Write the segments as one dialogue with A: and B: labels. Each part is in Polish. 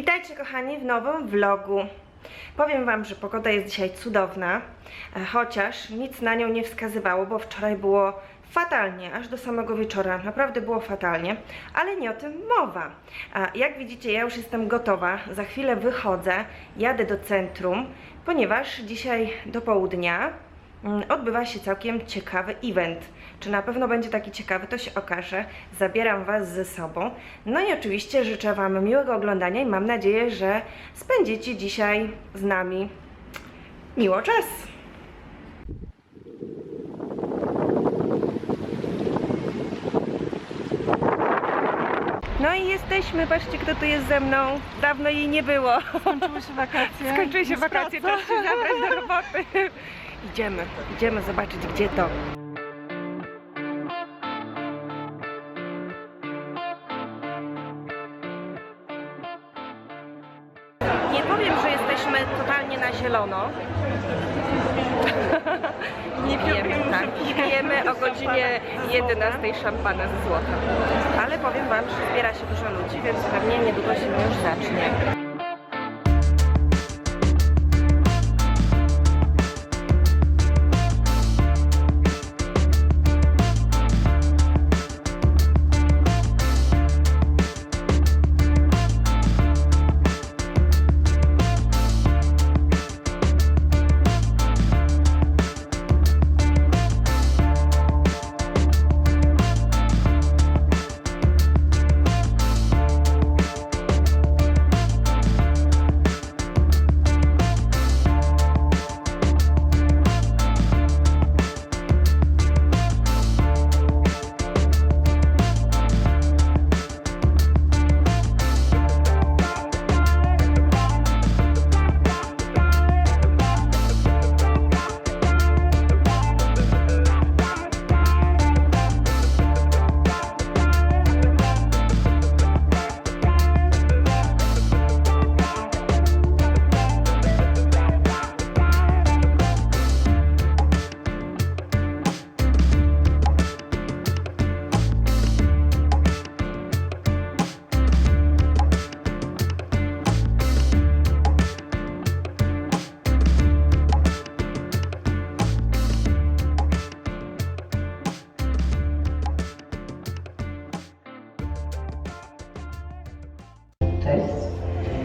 A: Witajcie kochani w nowym vlogu. Powiem Wam, że pogoda jest dzisiaj cudowna, e, chociaż nic na nią nie wskazywało, bo wczoraj było fatalnie, aż do samego wieczora. Naprawdę było fatalnie, ale nie o tym mowa. Jak widzicie, ja już jestem gotowa. Za chwilę wychodzę, jadę do centrum, ponieważ dzisiaj do południa odbywa się całkiem ciekawy event. Czy na pewno będzie taki ciekawy, to się okaże. Zabieram Was ze sobą. No i oczywiście życzę Wam miłego oglądania i mam nadzieję, że spędzicie dzisiaj z nami miło czas. No i jesteśmy, patrzcie kto tu jest ze mną. Dawno jej nie było.
B: Skończyły się wakacje.
A: Skończyły się wakacje, czas się zabrać do roboty. Idziemy, idziemy zobaczyć gdzie to. Nie powiem, że jesteśmy totalnie na zielono. Nie pijemy, tak. Pijemy o godzinie 11 szampana ze złota. Ale powiem Wam, że zbiera się dużo ludzi, więc pewnie niedługo się już zacznie.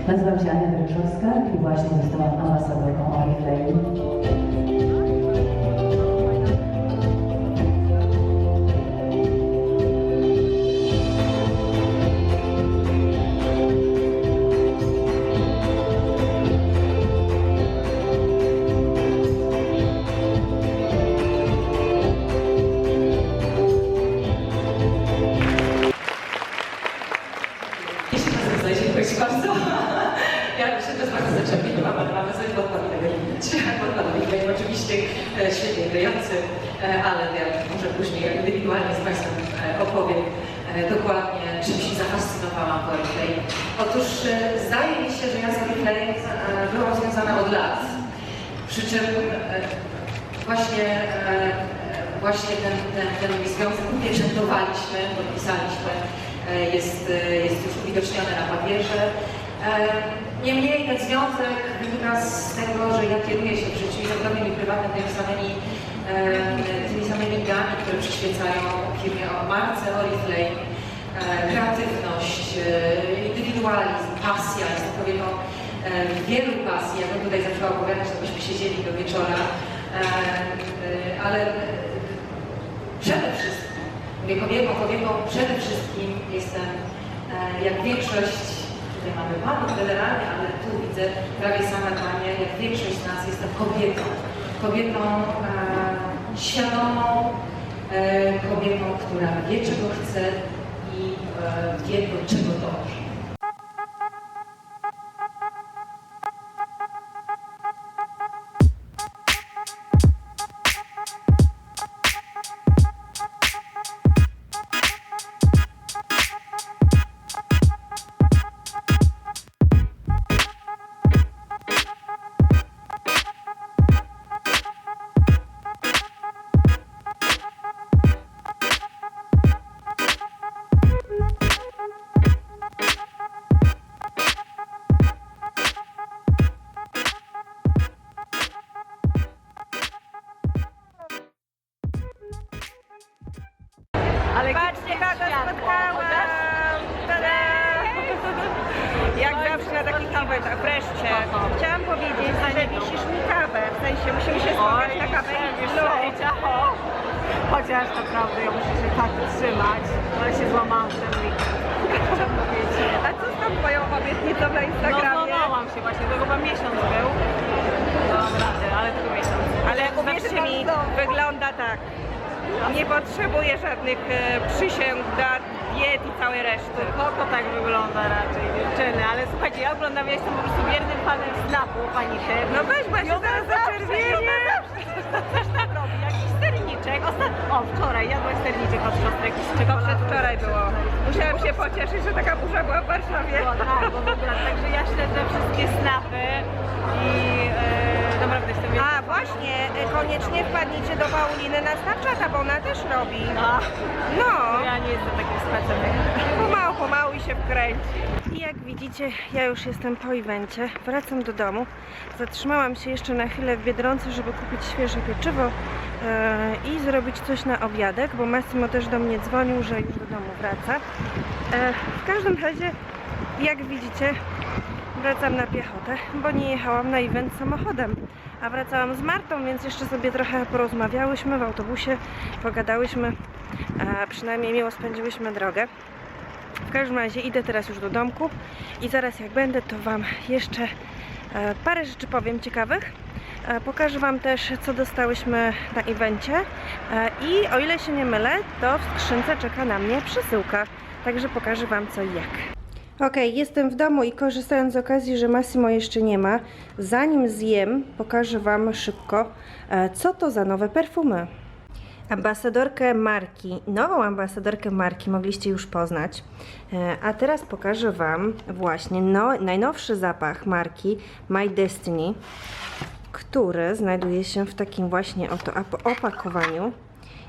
C: Nazywam się Ania Wyryszowska i właśnie zostałam ambasadorką Oriflame.
D: Otóż e, zdaje mi się, że ja z Oriflame e, byłam związana od lat. Przy czym e, właśnie, właśnie ten, ten, ten związek upieczętowaliśmy, podpisaliśmy, jest, jest już uwidoczniony na papierze. Niemniej ten związek wynika z tego, że ja kieruję się w życiu i prywatnym tymi samymi, tymi samymi które przyświecają firmie o marce Oriflame. E, Kreatywność, e, indywidualizm, pasja, jestem kobietą e, wielu pasji. Jakbym tutaj zaczęła opowiadać, to byśmy siedzieli do wieczora. Ale przede wszystkim, mówię kobietą, kobietą, przede wszystkim jestem, jak większość, tutaj mamy panów generalnie, ale tu widzę prawie same panie, jak większość z nas jestem kobietą. Kobietą świadomą, kobietą, która wie czego chce i e, wie do czego dąży.
A: Wreszcie. Chciałam powiedzieć, że wisisz mi kawę. W sensie musimy się spotkać na kawę i
B: ciacho. Chociaż naprawdę ja muszę się tak trzymać, ale się złamałam w ten weekend. Chciałam powiedzieć.
A: A co z tą twoją obietnicą na
B: No
A: Instagramie?
B: złamałam się właśnie, tego chyba miesiąc był. Dałam radę, ale tylko miesiąc.
A: Ale uwierzcie mi, wygląda tak. Nie potrzebuję żadnych e, przysięg, dat, diet i całej reszty.
B: Oko tak wygląda raczej, dziewczyny, ale słuchajcie, ja oglądam, ja jestem po prostu wiernym fanem Snapu, pani ty.
A: No weź, bo ja zaraz
B: zawsze coś, tam robi, jakiś serniczek. O, wczoraj jadłaś serniczek od siostry, jakiś
A: To
B: czekoladowy.
A: przedwczoraj było. Musiałam się pocieszyć, że taka burza była w Warszawie.
B: Było, tak, bo w ogóle, także ja śledzę wszystkie snapy i e, naprawdę jestem
A: A właśnie, e, koniecznie wpadnijcie do Pauliny na Snapchata, bo ona też robi.
B: A,
A: No,
B: ja nie jestem takim specem.
A: pomału, pomału i się wkręci. I jak widzicie, ja już jestem po evencie. Wracam do domu. Zatrzymałam się jeszcze na chwilę w Biedronce, żeby kupić świeże pieczywo e, i zrobić coś na obiadek, bo Massimo też do mnie dzwonił, że już do domu wraca. E, w każdym razie, jak widzicie, wracam na piechotę, bo nie jechałam na event samochodem. A wracałam z Martą, więc jeszcze sobie trochę porozmawiałyśmy w autobusie, pogadałyśmy, a przynajmniej miło spędziłyśmy drogę. W każdym razie idę teraz już do domku i zaraz jak będę, to Wam jeszcze e, parę rzeczy powiem ciekawych. E, Pokażę Wam też, co dostałyśmy na evencie e, i o ile się nie mylę, to w skrzynce czeka na mnie przesyłka, także pokażę Wam co i jak. Ok, jestem w domu i korzystając z okazji, że Massimo jeszcze nie ma, zanim zjem, pokażę Wam szybko, e, co to za nowe perfumy. Ambasadorkę marki, nową ambasadorkę marki mogliście już poznać, E, a teraz pokażę Wam właśnie no, najnowszy zapach marki My Destiny, który znajduje się w takim właśnie oto opakowaniu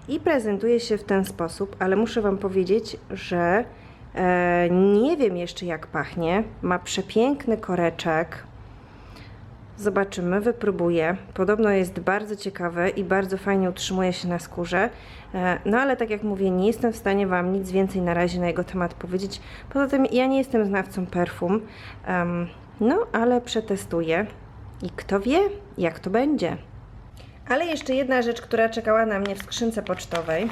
A: i prezentuje się w ten sposób, ale muszę Wam powiedzieć, że nie wiem jeszcze jak pachnie. Ma przepiękny koreczek. Zobaczymy, wypróbuję. Podobno jest bardzo ciekawy i bardzo fajnie utrzymuje się na skórze. E, No ale tak jak mówię, nie jestem w stanie Wam nic więcej na razie na jego temat powiedzieć. Poza tym ja nie jestem znawcą perfum. No ale przetestuję i kto wie, jak to będzie. Ale jeszcze jedna rzecz, która czekała na mnie w skrzynce pocztowej.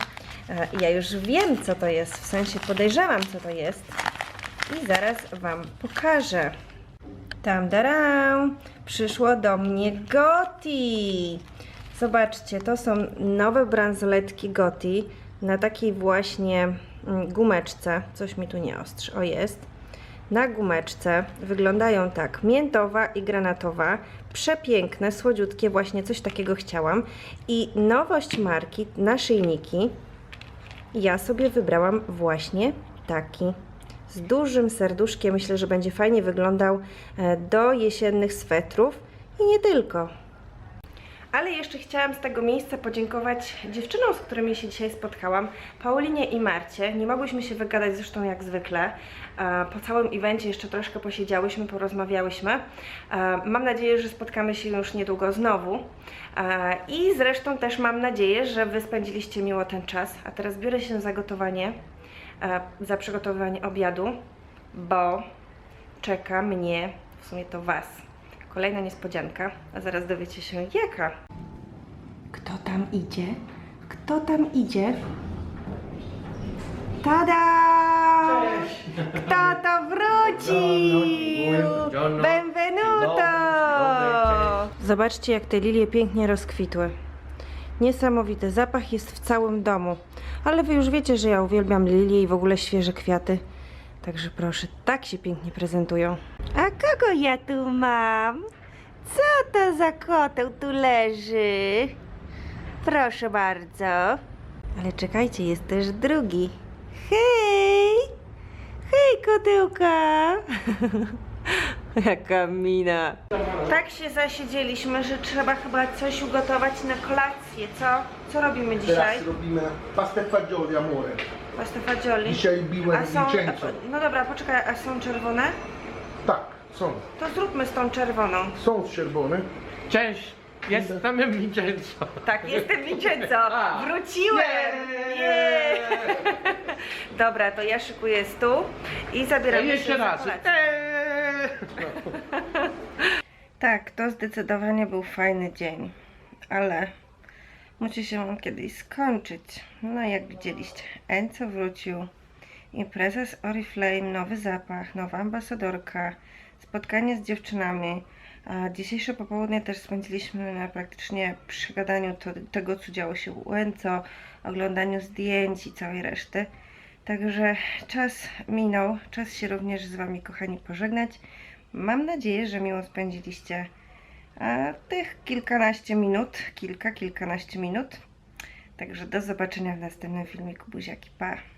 A: E, Ja już wiem, co to jest, w sensie podejrzewam, co to jest. I zaraz Wam pokażę. Tam daram! Przyszło do mnie Goti! Zobaczcie, to są nowe bransoletki Goti na takiej właśnie mm, gumeczce. Coś mi tu nie ostrzy. O, jest. Na gumeczce wyglądają tak, miętowa i granatowa, przepiękne, słodziutkie, właśnie coś takiego chciałam. I nowość marki, naszyjniki, ja sobie wybrałam właśnie taki. Z dużym serduszkiem, myślę, że będzie fajnie wyglądał e, do jesiennych swetrów i nie tylko. Ale jeszcze chciałam z tego miejsca podziękować dziewczynom, z którymi się dzisiaj spotkałam, Paulinie i Marcie. Nie mogłyśmy się wygadać zresztą jak zwykle. E, Po całym evencie jeszcze troszkę posiedziałyśmy, porozmawiałyśmy. E, Mam nadzieję, że spotkamy się już niedługo znowu. E, I zresztą też mam nadzieję, że Wy spędziliście miło ten czas. A teraz biorę się za gotowanie, za przygotowywanie obiadu, bo czeka mnie, w sumie to Was, kolejna niespodzianka, a zaraz dowiecie się jaka. Kto tam idzie? Kto tam idzie? Tada! Kto to wrócił?
E: Buongiorno.
A: Benvenuto! Zobaczcie, jak te lilie pięknie rozkwitły. Niesamowity zapach jest w całym domu. Ale wy już wiecie, że ja uwielbiam lilie i w ogóle świeże kwiaty. Także proszę, tak się pięknie prezentują. A kogo ja tu mam? Co to za koteł tu leży? Proszę bardzo. Ale czekajcie, jest też drugi. Hej! Hej, kotyłka! Jaka mina. Tak się zasiedzieliśmy, że trzeba chyba coś ugotować na kolację, co? Co robimy dzisiaj?
F: Teraz robimy pastę fagioli, amore.
A: Pasta fagioli.
F: Dzisiaj biłem
A: A są,
F: Vincenzo.
A: no dobra, poczekaj, a są czerwone?
F: Tak, są.
A: To zróbmy z tą czerwoną.
F: Są czerwone.
E: Cześć, jestem Vincenzo.
A: Tak, jestem Vincenzo.
E: A.
A: Wróciłem!
E: Yeah.
A: Yeah. Dobra, to ja szykuję stół i zabieram
E: Ja jeszcze
A: się za
E: raz.
A: Tak, to zdecydowanie był fajny dzień, ale musi się on kiedyś skończyć. No jak widzieliście, Enzo wrócił, impreza z Oriflame, nowy zapach, nowa ambasadorka, spotkanie z dziewczynami. A dzisiejsze popołudnie też spędziliśmy na praktycznie przegadaniu to, tego, co działo się u Enzo, oglądaniu zdjęć i całej reszty. Także czas minął, czas się również z Wami, kochani, pożegnać. Mam nadzieję, że miło spędziliście tych kilkanaście minut, kilka, kilkanaście minut. Także do zobaczenia w następnym filmiku. Buziaki, pa!